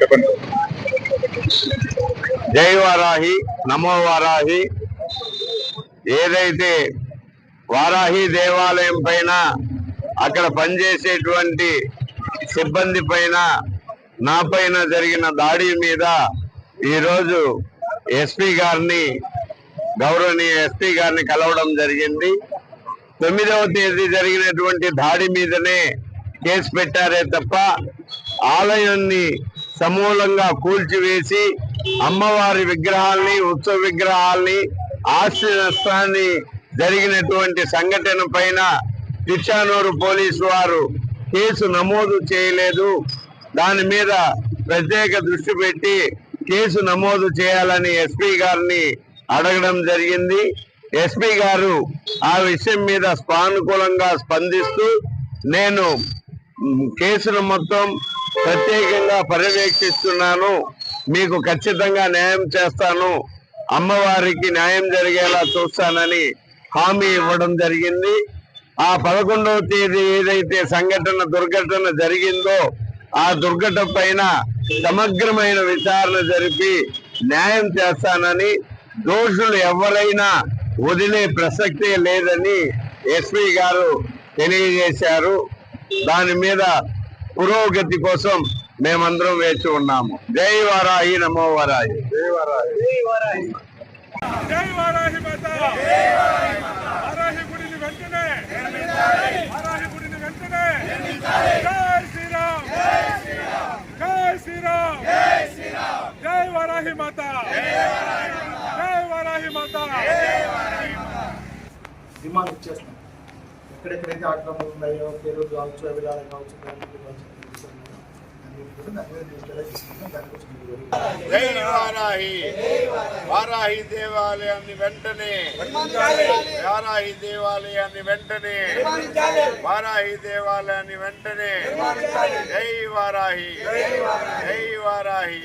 చెప్పండి జై వారాహి నమో వారాహి ఏదైతే వారాహి దేవాలయం పైన అక్కడ పనిచేసేటువంటి సిబ్బంది పైన నా పైన జరిగిన దాడి మీద ఈరోజు ఎస్పీ గారిని గౌరవనీయ ఎస్పీ గారిని కలవడం జరిగింది. తొమ్మిదవ తేదీ జరిగినటువంటి దాడి మీదనే కేసు పెట్టారే తప్ప ఆలయాన్ని సమూలంగా కూల్చివేసి అమ్మవారి విగ్రహాల్ని ఉత్సవ విగ్రహాల్ని ఆస్తి నష్టాన్ని జరిగినటువంటి సంఘటన పైన తిచ్చానూరు పోలీసు వారు కేసు నమోదు చేయలేదు. దాని మీద ప్రత్యేక దృష్టి పెట్టి కేసు నమోదు చేయాలని ఎస్పీ గారిని అడగడం జరిగింది. ఎస్పీ గారు ఆ విషయం మీద సానుకూలంగా స్పందిస్తూ నేను కేసును మొత్తం ప్రత్యేకంగా పర్యవేక్షిస్తున్నాను. మీకు ఖచ్చితంగా న్యాయం చేస్తాను. అమ్మవారికి న్యాయం జరిగేలా చూస్తానని హామీ ఇవ్వడం జరిగింది. ఆ పదకొండవ తేదీ ఏదైతే సంఘటన దుర్ఘటన జరిగిందో ఆ దుర్ఘటన పైన సమగ్రమైన విచారణ జరిపి న్యాయం చేస్తానని దోషులు ఎవరైనా వదిలే ప్రసక్తే లేదని ఎస్పీ గారు తెలియజేశారు. దాని మీద పురోగతి కోసం మేమందరం వేచి ఉన్నాము. జై నమో వారాహి. జై వారాహి. జై వారాహి మాత. వారాహి గుడిని వెంటనే. వారాహి గుడిని వెంటనే. జై శ్రీరామ్. జై శ్రీరామ్. జై వారాహి మాత. జై వారాహి మాత. డిమాండ్ ఇచ్చేస్తాం ఎక్కడెక్కడైతే ఆక్రమణలు ఉన్నాయో పేరు కావచ్చు అవిలాలు కావచ్చు బ్యాంకులు కావచ్చు అన్నిటి కూడా దాని మీద మేము చర్య తీసుకుంటాం దానికోసం మీరు వెరీ జై వారాహి వారాహి దేవాలయాన్ని వెంటనే వారాహి దేవాలయాన్ని వెంటనే వారాహి దేవాలయాన్ని వెంటనే జై వారాహి జై వారాహి